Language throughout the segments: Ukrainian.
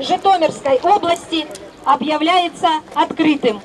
Житомирской области объявляется открытым.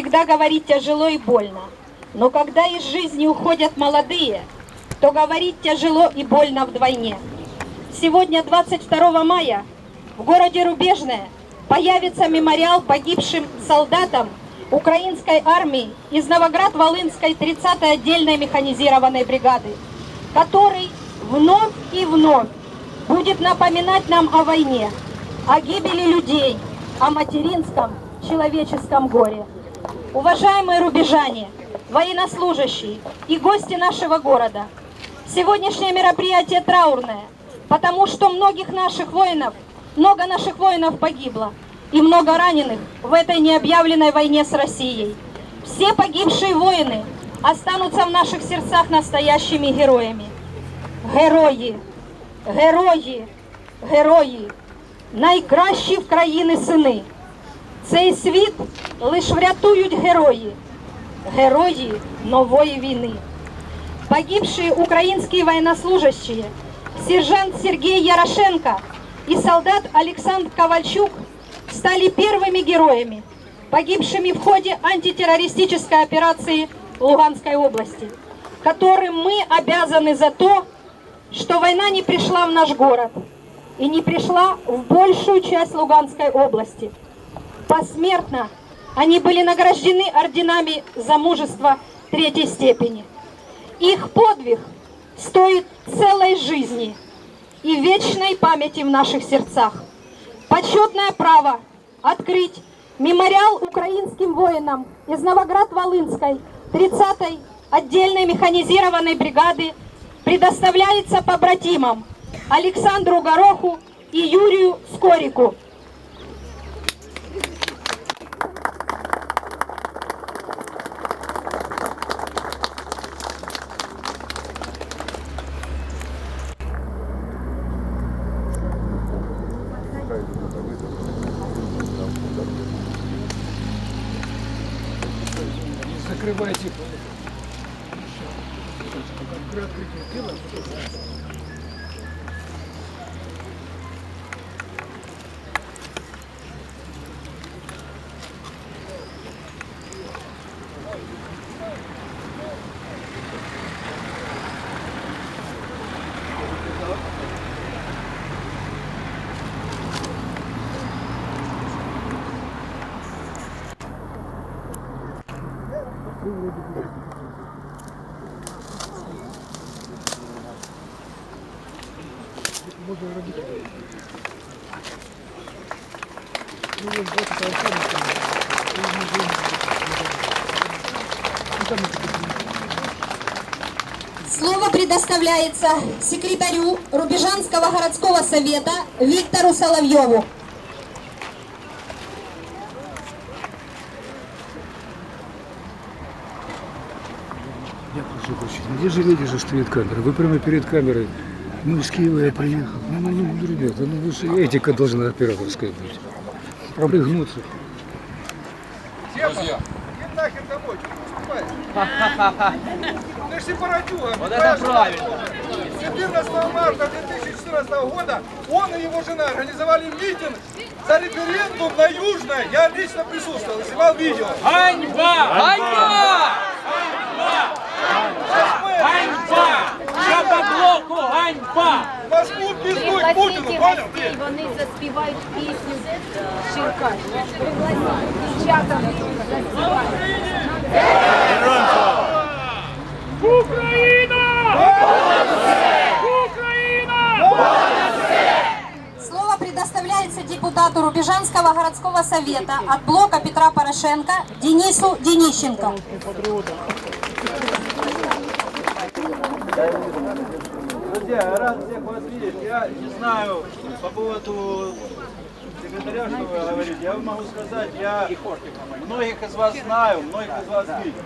Всегда говорить тяжело и больно. Но когда из жизни уходят молодые, то говорить тяжело и больно вдвойне. Сегодня, 22 мая, в городе Рубежное появится мемориал погибшим солдатам украинской армии из Новоград-Волынской 30-й отдельной механизированной бригады, который вновь и вновь будет напоминать нам о войне, о гибели людей, о материнском человеческом горе. Уважаемые рубежане, военнослужащие и гости нашего города, сегодняшнее мероприятие траурное, потому что многих наших воинов, много наших воинов погибло и много раненых в этой необъявленной войне с Россией. Все погибшие воины останутся в наших сердцах настоящими героями. Герої, герої, герої, найкращі в країни сини. Цей світ лиш врятують герої, герої нової війни. Погибшие украинские военнослужащие, сержант Сергей Ярошенко и солдат Александр Ковальчук стали первыми героями, погибшими в ходе антитеррористической операции в Луганской области, которым мы обязаны за то, что война не пришла в наш город и не пришла в большую часть Луганской области. Посмертно они были награждены орденами за мужество третьей степени. Их подвиг стоит целой жизни и вечной памяти в наших сердцах. Почетное право открыть мемориал украинским воинам из Новоград-Волынской 30-й отдельной механизированной бригады предоставляется побратимам Александру Гороху и Юрию Скорику. Закрывайте. Слово предоставляется секретарю Рубежанского городского совета Виктору Соловьеву. Я прошу прощения. Где же видишь, что стоит камера? Вы прямо перед камерой. Ну, из Киева я приехал. Ну, ну, ну, ребята, ну, выше этика должна операторская быть. Прыгнуться. Иди нахер домой, что ты? Ты ж сепаратюга. Вот это правильно. 14 марта 2014 года он и его жена организовали митинг за референдум на Южное. Я лично присутствовал, снимал видео. Ганьба! Ганьба! Ганьба! Шабаблоку ганьба! Москву пиздуй Путину, Пригласите понял гостей, ты? вони заспівають пісню Ширка. Пригласіть дівчата заспівають. Депутату Рубежанского городского совета от блока Петра Порошенко Денису Денищенко. Друзья, рад всех вас видеть. Я не знаю по поводу секретаря, что вы говорите. Я могу сказать, я многих из вас знаю, многих из вас видел.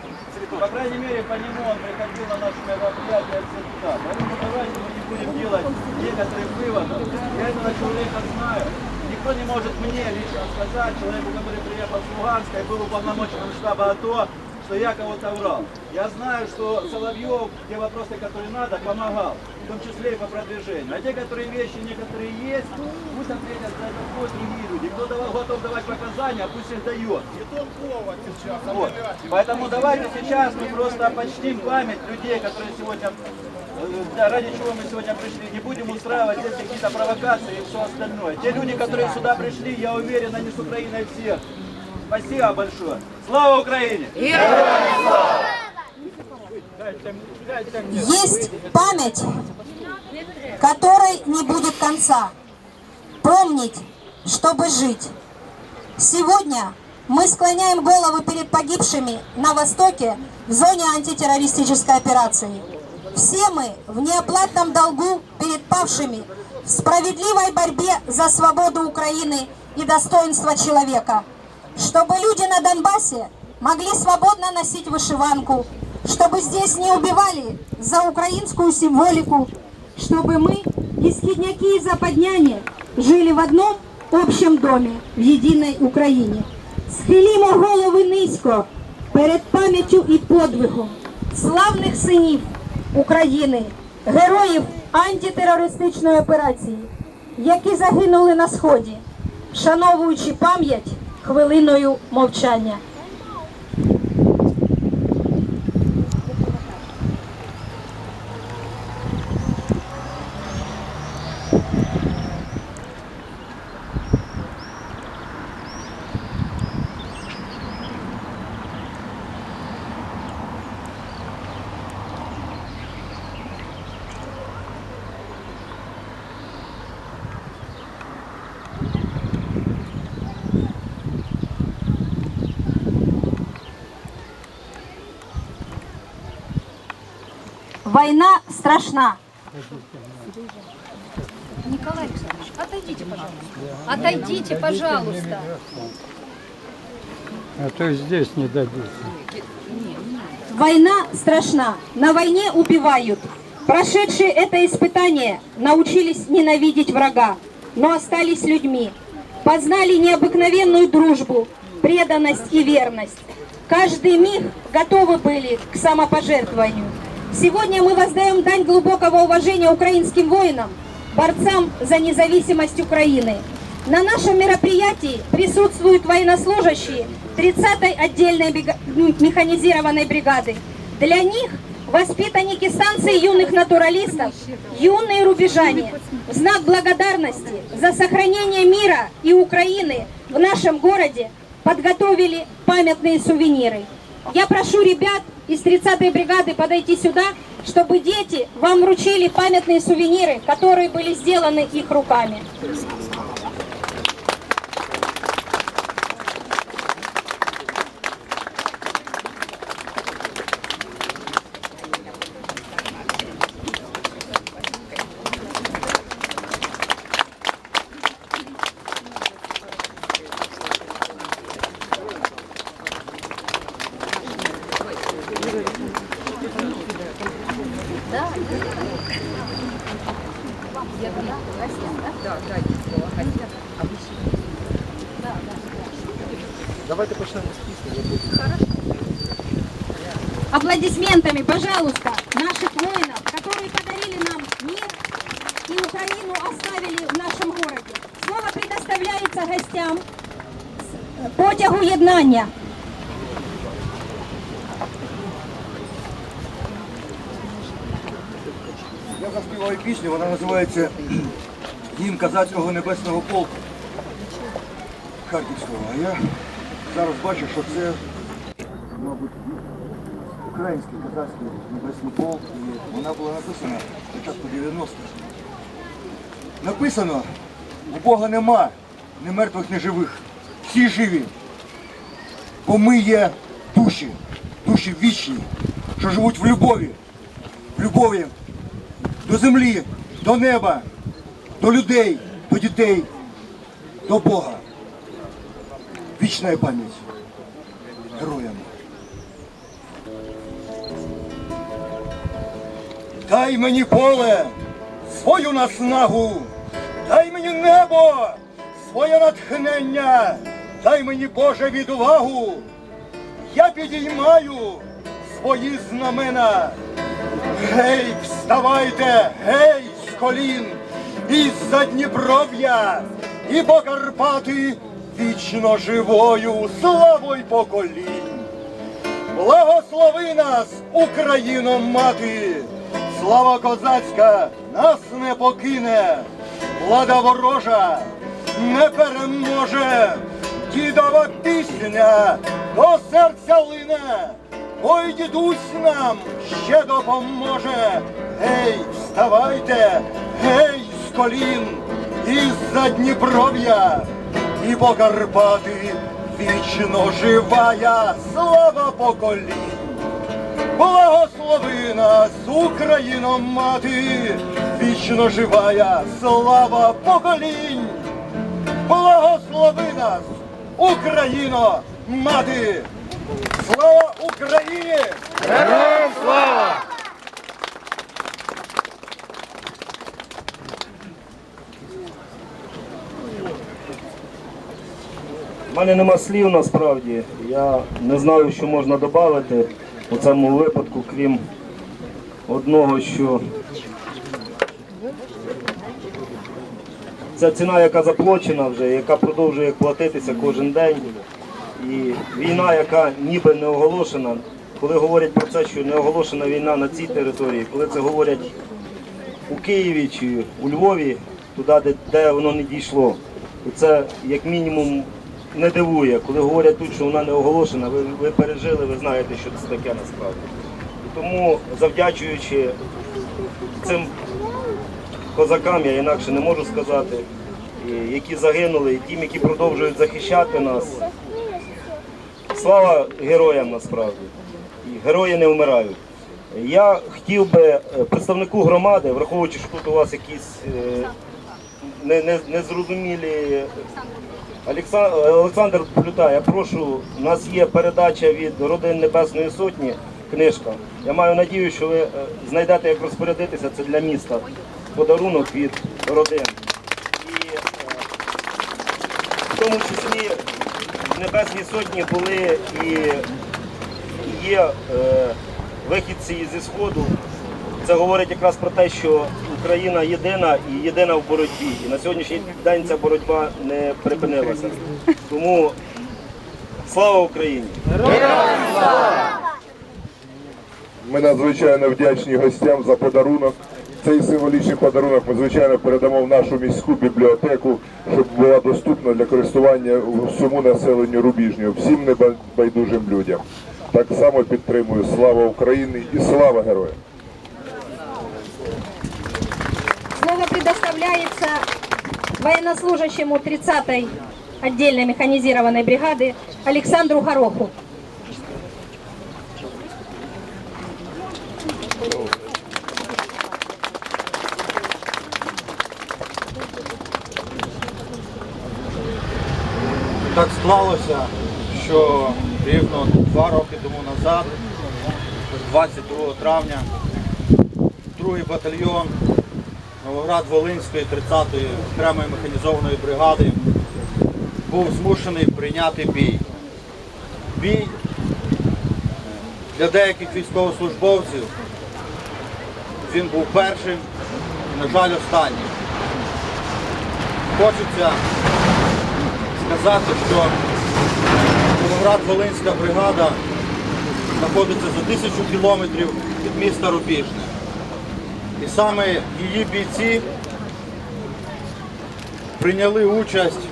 По крайней мере, по нему он приходил на наши мероприятия всегда. Поэтому давайте мы не будем делать некоторых выводов. Я этого человека знаю. Никто не может мне лично сказать, человеку, который приехал с Луганска и был уполномоченным штаба АТО, что я кого-то врал. Я знаю, что Соловьев, те вопросы, которые надо, помогал, в том числе и по продвижению. А те, которые вещи некоторые есть, пусть ответят за это кто другие люди. Кто давал, готов давать показания, пусть их дает. Вот. Поэтому давайте сейчас мы просто почтим память людей, которые сегодня, да, ради чего мы сегодня пришли. Не будем устраивать здесь какие-то провокации и все остальное. Те люди, которые сюда пришли, я уверен, они с Украиной всех. Спасибо большое. Слава Украине! Есть память, которой не будет конца. Помнить, чтобы жить. Сегодня мы склоняем головы перед погибшими на Востоке в зоне антитеррористической операции. Все мы в неоплатном долгу перед павшими в справедливой борьбе за свободу Украины и достоинство человека. Чтобы люди на Донбассе могли свободно носить вышиванку, чтобы здесь не убивали за украинскую символику, чтобы мы, исхидняки и западняне, жили в одном общем домі в єдиній Україні. Схилімо голови низько перед пам'яттю і подвигом славних синів України, героїв антитерористичної операції, які загинули на сході, шановуючи пам'ять хвилиною мовчання. Страшна. Николай Александрович, отойдите, пожалуйста. Отойдите, пожалуйста. А то здесь не добиться. Война страшна. На войне убивают. Прошедшие это испытание научились ненавидеть врага, но остались людьми. Познали необыкновенную дружбу, преданность и верность. Каждый миг готовы были к самопожертвованию. Сегодня мы воздаем дань глубокого уважения украинским воинам, борцам за независимость Украины. На нашем мероприятии присутствуют военнослужащие 30-й отдельной м, механизированной бригады. Для них воспитанники станции юных натуралистов, юные рубежане, в знак благодарности за сохранение мира и Украины в нашем городе подготовили памятные сувениры. Я прошу ребят из 30-й бригады подойти сюда, чтобы дети вам вручили памятные сувениры, которые были сделаны их руками. Да, да, Давайте почнем с песни. Хорошо. Аплодисментами, пожалуйста, наших воинов, которые подарили нам мир и Украину оставили в нашем городе. Слово предоставляется гостям э, потягу єднання. Заспіваю пісню, вона називається Гімн Казацького небесного полку Харківського. А я зараз бачу, що це, мабуть, український казацький небесний полк. І вона була написана на початку 90-х. Написано, у Бога нема ні мертвих, ні живих. Всі живі. Бо ми є душі, душі вічні, що живуть в любові. В любові до землі, до неба, до людей, до дітей, до Бога. Вічна пам'ять героям. Дай мені поле, свою наснагу, дай мені небо, своє натхнення, дай мені Боже відвагу. Я підіймаю свої знамена. Гей, вставайте, гей, з колін, із-за Дніпров'я, і по Карпати вічно живою славою поколінь. Благослови нас, Україно, мати, слава козацька нас не покине, влада ворожа не переможе, дідова пісня до серця лине. Ой, дідусь нам ще допоможе. Гей, вставайте, гей, з колін, із-за Дніпров'я, і по Карпати вічно живая слава поколінь. Благослови нас, Україно, мати, вічно живая слава поколінь. Благослови нас, Україно, мати! Слава Україні! У мене нема слів насправді. Я не знаю, що можна додати у цьому випадку, крім одного, що ця ціна, яка заплачена вже, яка продовжує платитися кожен день. І війна, яка ніби не оголошена, коли говорять про це, що не оголошена війна на цій території, коли це говорять у Києві чи у Львові, туди, де, де воно не дійшло. І це як мінімум не дивує. Коли говорять тут, що вона не оголошена, ви, ви пережили, ви знаєте, що це таке насправді. І тому, завдячуючи цим козакам, я інакше не можу сказати, які загинули, і тим, які продовжують захищати нас. Слава героям насправді. Герої не вмирають. Я хотів би е, представнику громади, враховуючи, що тут у вас якісь е, не- не- незрозумілі. Олександр Плюта, я прошу, у нас є передача від родин Небесної Сотні, книжка. Я маю надію, що ви е, знайдете, як розпорядитися, це для міста. Подарунок від родин. І в тому числі в Небесній Сотні були і є е, вихідці зі Сходу. Це говорить якраз про те, що Україна єдина і єдина в боротьбі. І на сьогоднішній день ця боротьба не припинилася. Тому слава Україні! Ми надзвичайно вдячні гостям за подарунок. Цей символічний подарунок ми звичайно передамо в нашу міську бібліотеку, щоб була доступна для користування всьому населенню Рубіжнього, всім небайдужим людям. Так само підтримую слава Україні і слава героям! Слово предоставляется военнослужащему 30-й отдельной механизированной бригады Александру Гороху. Так склалося, що рівно два роки тому назад, 22 травня, 52-й батальйон Новоград-Волинської 30-ї окремої механізованої бригади був змушений прийняти бій. Бій для деяких військовослужбовців він був першим і, на жаль, останнім. Хочеться сказати, що Новоград-Волинська бригада знаходиться за тисячу кілометрів від міста Рубіжне. І саме її бійці прийняли участь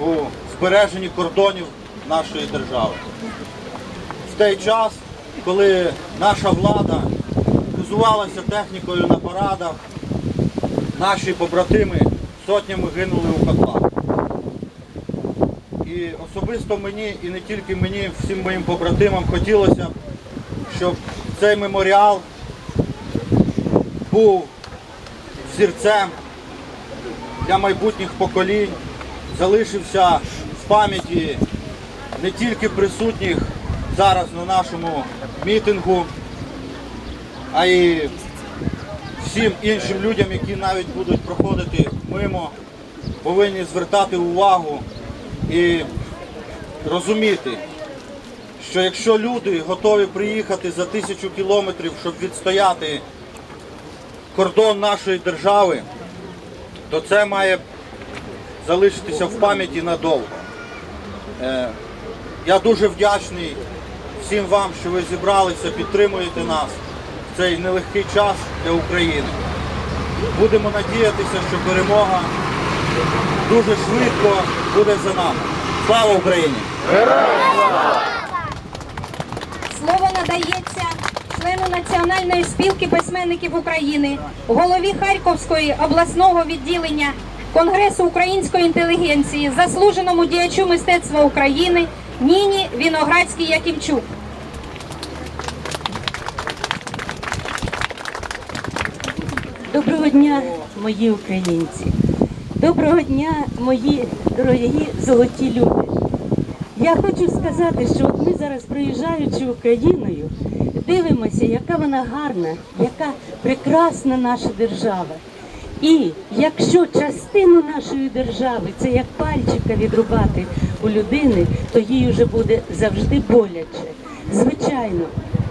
у збереженні кордонів нашої держави. В той час, коли наша влада хизувалася технікою на парадах, наші побратими сотнями гинули у котлах. І особисто мені, і не тільки мені, всім моїм побратимам хотілося, щоб цей меморіал був зірцем для майбутніх поколінь, залишився в пам'яті не тільки присутніх зараз на нашому мітингу, а й всім іншим людям, які навіть будуть проходити мимо, повинні звертати увагу і розуміти, що якщо люди готові приїхати за тисячу кілометрів, щоб відстояти кордон нашої держави, то це має залишитися в пам'яті надовго. Е, Я дуже вдячний всім вам, що ви зібралися, підтримуєте нас в цей нелегкий час для України. Будемо надіятися, що перемога дуже швидко буде за нами. Слава Україні! Слово надається члену Національної спілки письменників України, голові Харківської обласного відділення Конгресу української інтелігенції, заслуженому діячу мистецтва України Ніні Віноградській Якимчук. Доброго дня, мої українці. Доброго дня, мої дорогі золоті люди. Я хочу сказати, що от ми зараз проїжджаючи Україною, дивимося, яка вона гарна, яка прекрасна наша держава. І якщо частину нашої держави це як пальчика відрубати у людини, то їй вже буде завжди боляче. Звичайно,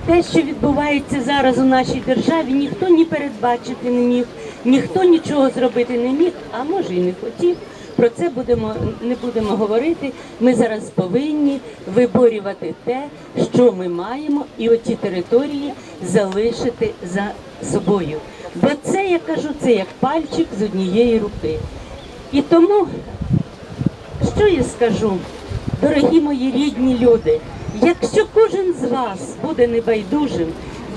те, що відбувається зараз у нашій державі, ніхто ні передбачити не міг, ніхто нічого зробити не міг, а може і не хотів. Про це будемо не будемо говорити. Ми зараз повинні виборювати те, що ми маємо, і оті території залишити за собою. Бо це я кажу, це як пальчик з однієї руки. І тому, що я скажу, дорогі мої рідні люди, якщо кожен з вас буде небайдужим,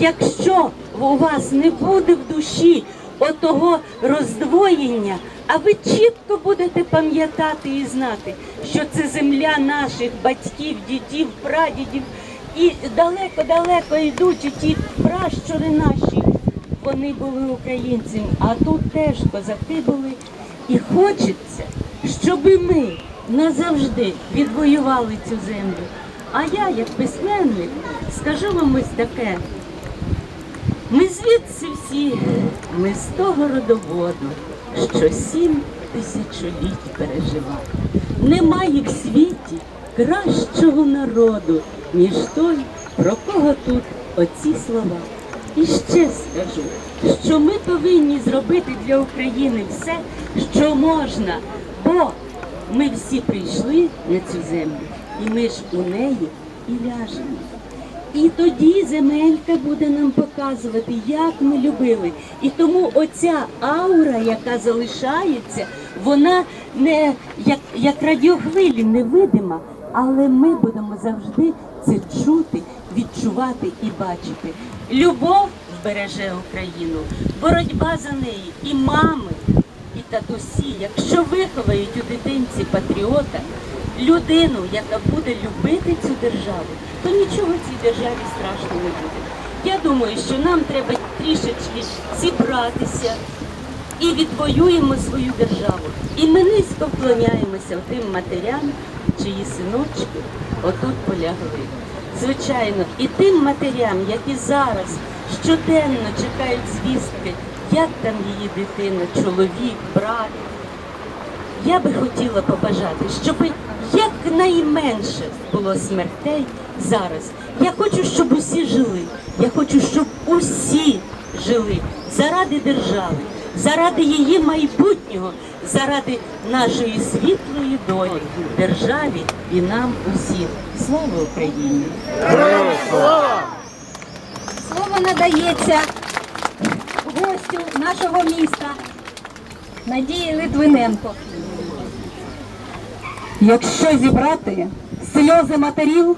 якщо у вас не буде в душі отого роздвоєння, а ви чітко будете пам'ятати і знати, що це земля наших батьків, дідів, прадідів, і далеко-далеко йдуть ті пращури наші, вони були українцями, а тут теж козаки були. І хочеться, щоб ми назавжди відвоювали цю землю. А я, як письменник, скажу вам ось таке. Ми звідси всі, ми з того родоводу, що сім тисячоліть переживав. Немає в світі кращого народу, ніж той, про кого тут оці слова. І ще скажу, що ми повинні зробити для України все, що можна, бо ми всі прийшли на цю землю, і ми ж у неї і ляжемо. І тоді земелька буде нам показувати, як ми любили. І тому оця аура, яка залишається, вона не як, як радіохвилі невидима, але ми будемо завжди це чути, відчувати і бачити. Любов збереже Україну, боротьба за неї, і мами, і татусі, якщо виховають у дитинці патріота, людину, яка буде любити цю державу, то нічого цій державі страшно не буде. Я думаю, що нам треба трішечки зібратися і відвоюємо свою державу. І ми низько вклоняємося тим матерям, чиї синочки отут полягли. звичайно, і тим матерям, які зараз щоденно чекають звістки, як там її дитина, чоловік, брат. Я би хотіла побажати, щоб якнайменше було смертей зараз. Я хочу, щоб усі жили. Я хочу, щоб усі жили заради держави, заради її майбутнього, заради нашої світлої долі, державі і нам усім. Слава Україні! Слово надається гостю нашого міста Надії Литвиненко. Якщо зібрати сльози матерів,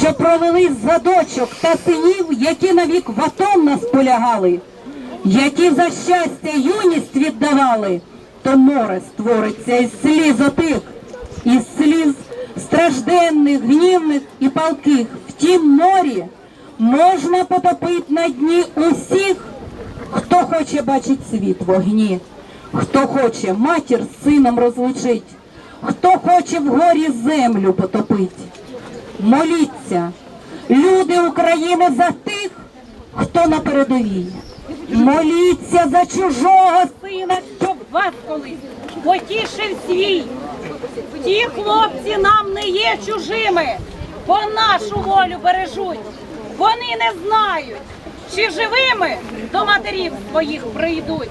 що провели за дочок та синів, які навік в АТО нас полягали, які за щастя юність віддавали, то море створиться із сліз отих, із сліз стражденних, гнівних і палких. В тім морі можна потопити на дні усіх, хто хоче бачить світ в вогні, хто хоче матір з сином розлучить, хто хоче в горі землю потопить. Моліться, люди України за тих, хто на передовій. Моліться за чужого сина, щоб вас колись потішив свій. Ті хлопці нам не є чужими, бо нашу волю бережуть. Вони не знають, чи живими до матерів своїх прийдуть.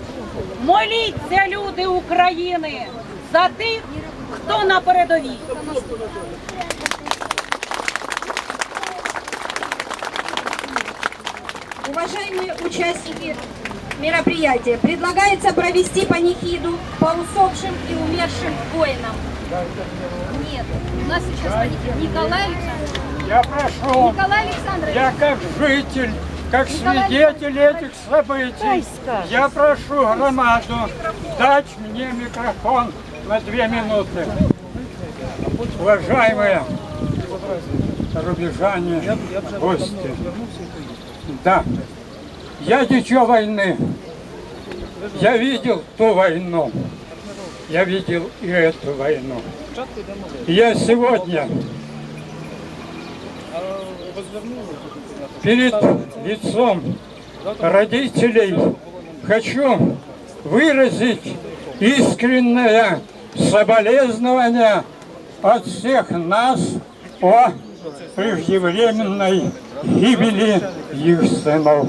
Моліться, люди України, за тих, хто на передовій. Уважаемые участники мероприятия, предлагается провести панихиду по усопшим и умершим воинам. Нет, у нас сейчас панихида. Николай Александрович. Я прошу, Николай Александрович. я как житель, как свидетель этих событий, я прошу громаду дать мне микрофон на две минуты. Уважаемые рубежане, гости, да, я дитё войны, я видел ту войну, я видел и эту войну. Я сегодня перед лицом родителей хочу выразить искреннее соболезнование от всех нас о преждевременной гибели их сынов.